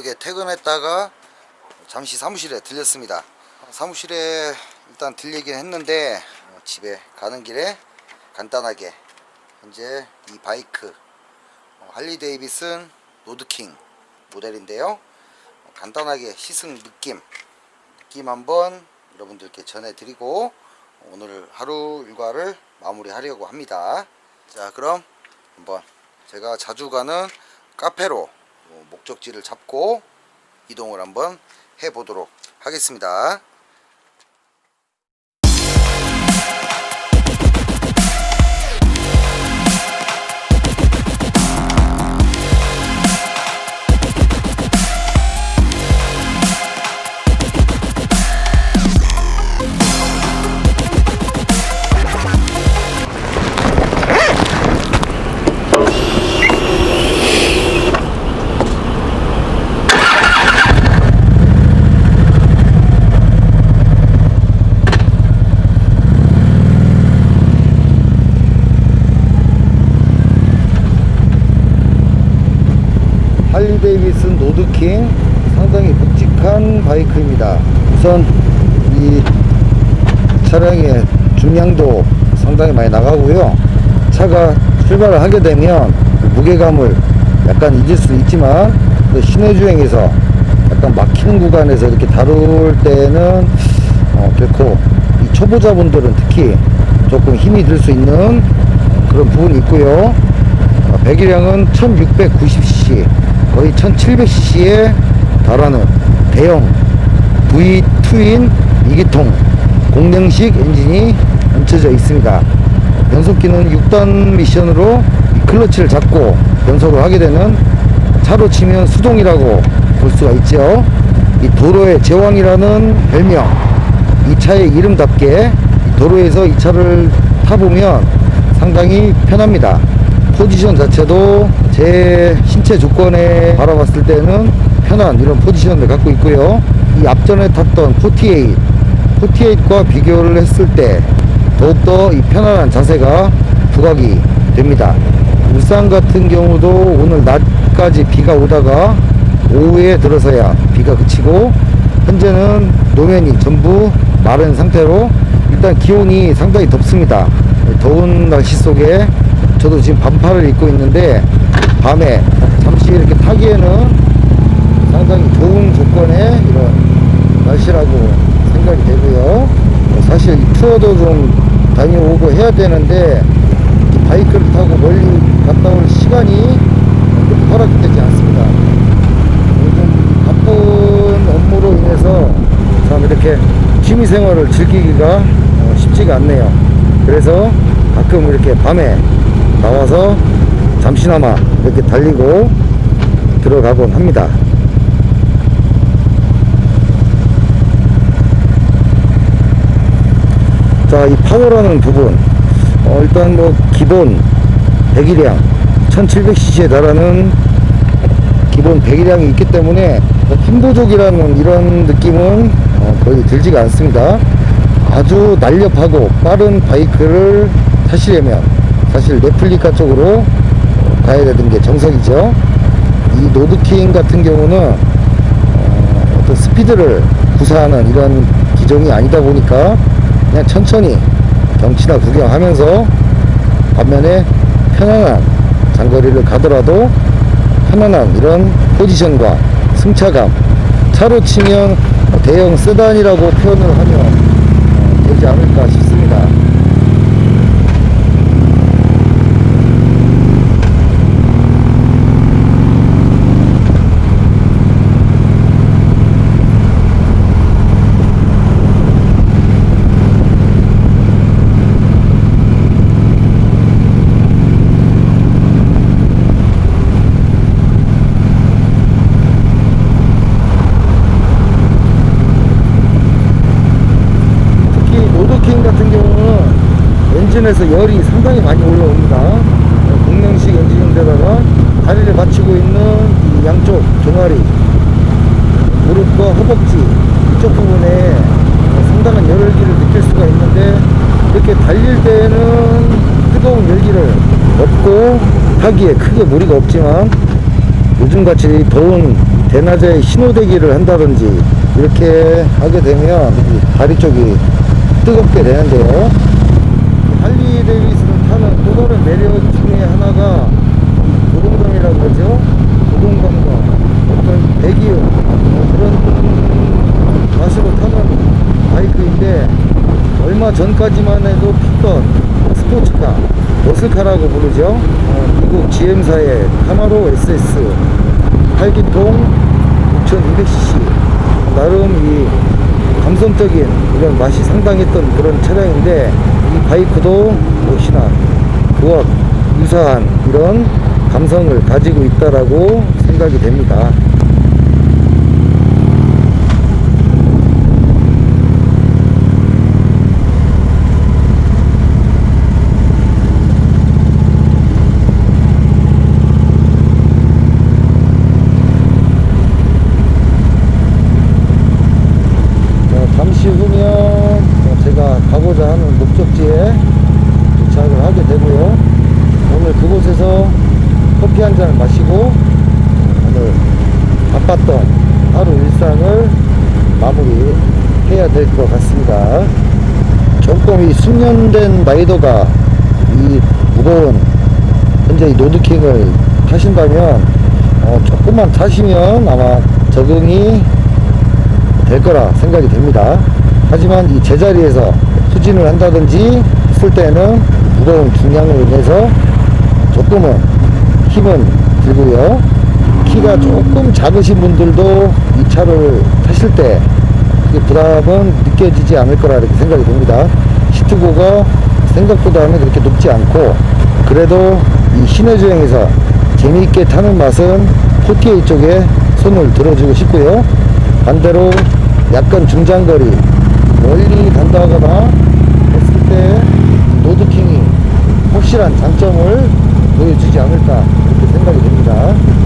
저녁에 퇴근했다가 잠시 사무실에 들렸습니다. 사무실에 일단 들리긴 했는데 어, 집에 가는 길에 간단하게 현재 이 바이크 어, 할리 데이비슨 노드킹 모델인데요. 어, 간단하게 시승 느낌 느낌 한번 여러분들께 전해드리고 오늘 하루 일과를 마무리하려고 합니다. 자 그럼 한번 제가 자주 가는 카페로 어, 목적지를 잡고 이동을 한번 해보도록 하겠습니다. 할리 데이비슨 노드킹 상당히 묵직한 바이크입니다. 우선 이 차량의 중량도 상당히 많이 나가고요. 차가 출발을 하게 되면 그 무게감을 약간 잊을 수 있지만 또 시내 주행에서 약간 막히는 구간에서 이렇게 다룰 때는 어, 결코 이 초보자분들은 특히 조금 힘이 들 수 있는 그런 부분이 있고요. 어, 배기량은 1690cc 거의 1700cc에 달하는 대형 V 트윈 2기통 공랭식 엔진이 얹혀져 있습니다. 변속기는 6단 미션으로 이 클러치를 잡고 변속을 하게 되는 차로 치면 수동이라고 볼 수가 있죠. 이 도로의 제왕이라는 별명 이 차의 이름답게 이 도로에서 이 차를 타보면 상당히 편합니다. 포지션 자체도 제 신체 조건에 바라봤을 때는 편한 이런 포지션을 갖고 있고요. 이 앞전에 탔던 48, 48과 비교를 했을 때 더욱더 이 편안한 자세가 부각이 됩니다. 울산 같은 경우도 오늘 낮까지 비가 오다가 오후에 들어서야 비가 그치고 현재는 노면이 전부 마른 상태로 일단 기온이 상당히 덥습니다. 더운 날씨 속에 저도 지금 반팔을 입고 있는데 밤에 잠시 이렇게 타기에는 상당히 좋은 조건의 이런 날씨라고 생각이 되고요. 뭐 사실 이 투어도 좀 다녀오고 해야 되는데 이 바이크를 타고 멀리 갔다 올 시간이 그렇게 허락이 되지 않습니다. 요즘 바쁜 업무로 인해서 참 이렇게 취미 생활을 즐기기가 어, 쉽지가 않네요. 그래서 가끔 이렇게 밤에 나와서 잠시나마 이렇게 달리고 들어가곤 합니다. 자, 이 파워라는 부분. 어, 일단 뭐 기본 배기량 1700cc에 달하는 기본 배기량이 있기 때문에 뭐 힘부족이라는 이런 느낌은 어, 거의 들지가 않습니다. 아주 날렵하고 빠른 바이크를 타시려면 사실 레플리카 쪽으로 어, 가야 되는 게 정석이죠. 이 노드킹 같은 경우는 어, 어떤 스피드를 구사하는 이런 기종이 아니다 보니까 그냥 천천히 경치나 구경하면서 반면에 편안한 장거리를 가더라도 편안한 이런 포지션과 승차감 차로 치면 대형 세단이라고 표현을 하면 어, 되지 않을까 싶습니다. 특히 노드킹 같은 경우는 엔진에서 열이 상당히 많이 올라옵니다. 공명식 엔진인데다가 다리를 받치고 있는 이 양쪽 종아리, 무릎과 허벅지 이쪽 부분에 상당한 열기를 느낄 수가 있는데 이렇게 달릴 때는 뜨거운 열기를 얻고 타기에 크게 무리가 없지만 요즘같이 더운 대낮에 신호대기를 한다든지 이렇게 하게 되면 이 다리 쪽이 뜨겁게 되는데요. 할리 데이비스를 타는 또 다른 매력 중에 하나가 이 도동감이라고 그러죠. 도동감과 어떤 배기음 뭐 그런 맛으로 타는 바이크인데 얼마 전까지만 해도 피던 스포츠카 머슬카라고 부르죠. 어, 미국 GM사의 카마로 SS 8기통 6200cc 나름 이 감성적인 이런 맛이 상당했던 그런 차량인데 이 바이크도 역시나 그와 유사한 이런 감성을 가지고 있다라고 생각이 됩니다. 어, 잠시 후면 어, 제가 가고자 하는 목적지에 도착을 하게 되고요. 오늘 그곳에서 커피 한 잔을 마시고 오늘 바빴던 하루 일상을 마무리 해야 될 것 같습니다. 조금 이 숙련된 라이더가 이 무거운 현재 이 노드킹을 타신다면 어, 조금만 타시면 아마 적응이 될 거라 생각이 됩니다. 하지만 이 제자리에서 후진을 한다든지 했을 때는 무거운 중량으로 인해서 조금은 힘은 들고요. 키가 조금 작으신 분들도 이 차를 타실 때 부담은 느껴지지 않을 거라 이렇게 생각이 됩니다. 시트고가 생각보다는 그렇게 높지 않고 그래도 이 시내 주행에서 재미있게 타는 맛은 48 쪽에 손을 들어주고 싶고요. 반대로 약간 중장거리 멀리 간다거나 했을 때 노드킹이 확실한 장점을 보여주지 않을까 이렇게 생각이 됩니다.